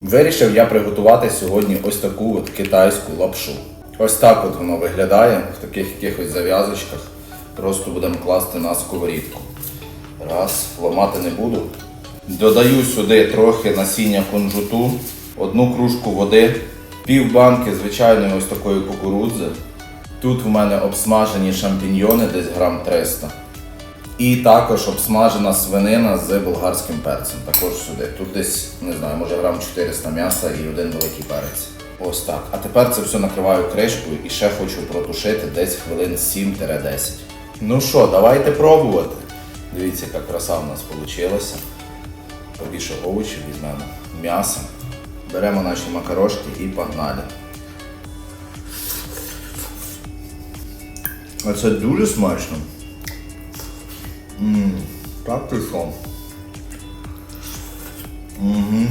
Вирішив я приготувати сьогодні ось таку от китайську лапшу. Ось так от воно виглядає в таких якихось зав'язочках. Просто будемо класти на сковорідку. Раз, ламати не буду. Додаю сюди трохи насіння кунжуту, одну кружку води, пів банки звичайної ось такої кукурудзи. Тут в мене обсмажені шампіньйони, десь грам 300. І також обсмажена свинина з болгарським перцем. Також сюди. Тут десь, не знаю, може грам 400 м'яса і один великий перець. Ось так. А тепер це все накриваю кришкою і ще хочу протушити десь хвилин 7-10. Ну що, давайте пробувати. Дивіться, яка краса в нас вийшла. Побільше овочів візьмемо, м'ясо. Беремо наші макарошки і погнали. А це дуже смачно. Ммм, так ти що? Угу.